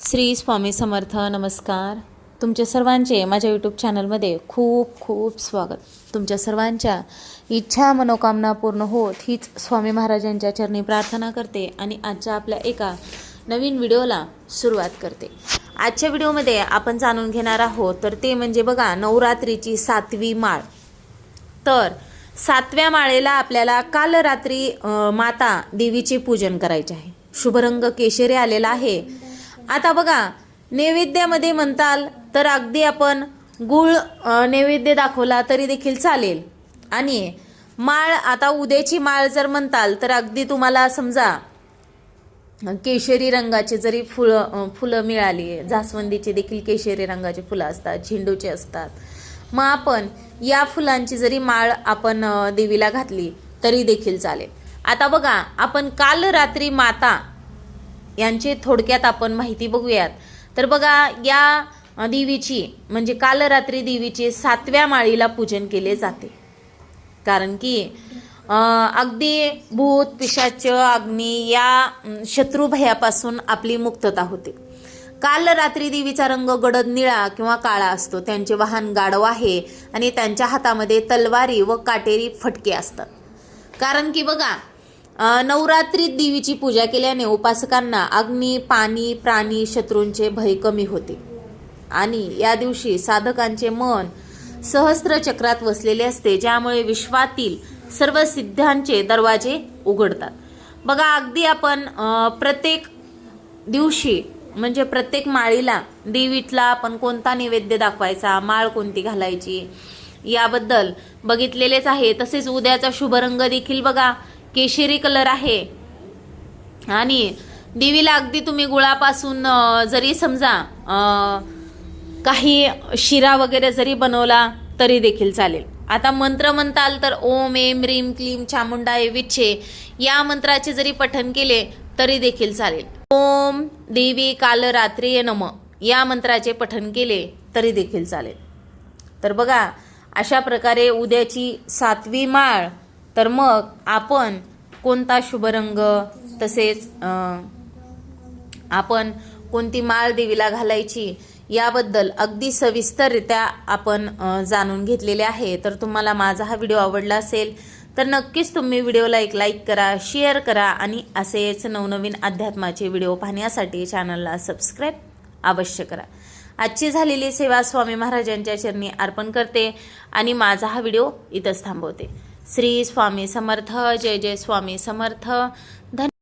श्री स्वामी समर्थ नमस्कार. तुमच्या सर्वांचे माझ्या यूट्यूब चॅनलमध्ये खूप खूप स्वागत. तुमच्या सर्वांच्या इच्छा मनोकामना पूर्ण होत हीच स्वामी महाराजांच्या चरणी प्रार्थना करते आणि आजच्या आपल्या एका नवीन व्हिडिओला सुरुवात करते. आजच्या व्हिडिओमध्ये आपण जाणून घेणार आहोत तर ते म्हणजे बघा नवरात्रीची सातवी माळ. तर सातव्या माळेला आपल्याला काल रात्री माता देवीचे पूजन करायचे आहे. शुभरंग केशरी आलेला आहे. आता बघा नैवेद्यामध्ये म्हणताल तर अगदी आपण गुळ नैवेद्य दाखवला तरी देखील चालेल. आणि माळ आता उद्याची माळ जर म्हणताल तर अगदी तुम्हाला समजा केशरी रंगाचे जरी फुलं फुलं मिळाली जास्वंदीचे देखील केशरी रंगाचे फुलं असतात झेंडूचे असतात. मग आपण या फुलांची जरी माळ आपण देवीला घातली तरी देखील चालेल. आता बघा आपण काल रात्री माता यांचे थोडक्यात आपण माहिती बघूयात. तर बघा या देवीची म्हणजे काल रात्री देवीचे सातव्या माळीला पूजन केले जाते. कारण की अगदी भूत पिशाच अग्नी या शत्रुभयापासून आपली मुक्तता होते. काल रात्री देवीचा रंग गडद निळा किंवा काळा असतो. त्यांचे वाहन गाढव आहे आणि त्यांच्या हातामध्ये तलवारी व काटेरी फटके असतात. कारण की बघा नवरात्रीत देवीची पूजा केल्याने उपासकांना अग्नी पाणी प्राणी शत्रूंचे भय कमी होते. आणि या दिवशी साधकांचे मन सहस्त्र चक्रात वसलेले असते ज्यामुळे विश्वातील सर्व सिद्धांचे दरवाजे उघडतात. बघा अगदी आपण प्रत्येक दिवशी म्हणजे प्रत्येक माळीला देवीतला आपण कोणता नैवेद्य दाखवायचा माळ कोणती घालायची याबद्दल बघितलेलेच आहे. तसेच उद्याचा शुभरंग देखील बघा. केशरी कलर आहे. आणि देवीला अगदी तुम्ही गुळापासून जरी समजा काही शिरा वगैरे जरी बनवला तरी देखील चालेल. आता मंत्र म्हणताल तर ओम एम रीम क्लीम चामुंडाय विच्छे या मंत्राचे जरी पठन केले तरी देखील चालेल. ओम देवी काल रात्री नम या मंत्राचे पठन केले तरी देखील चालेल. तर बघा अशा प्रकारे उद्याची सातवी माळ तर मग आपण कोणता शुभरंग तसेच आपण कोणती माळ देवीला घालायची याबद्दल अगदी सविस्तररित्या आपण जाणून घेतलेले आहे. तर तुम्हाला माझा हा व्हिडिओ आवडला असेल तर नक्कीच तुम्ही व्हिडिओला एक लाईक करा शेअर करा आणि असेच नवनवीन अध्यात्माचे व्हिडिओ पाहण्यासाठी चॅनलला सबस्क्राईब अवश्य करा. आजची झालेली सेवा स्वामी महाराजांच्या चरणी अर्पण करते आणि माझा हा व्हिडिओ इथंच थांबवते. श्री स्वामी समर्थ जय जय स्वामी समर्थ. धन्य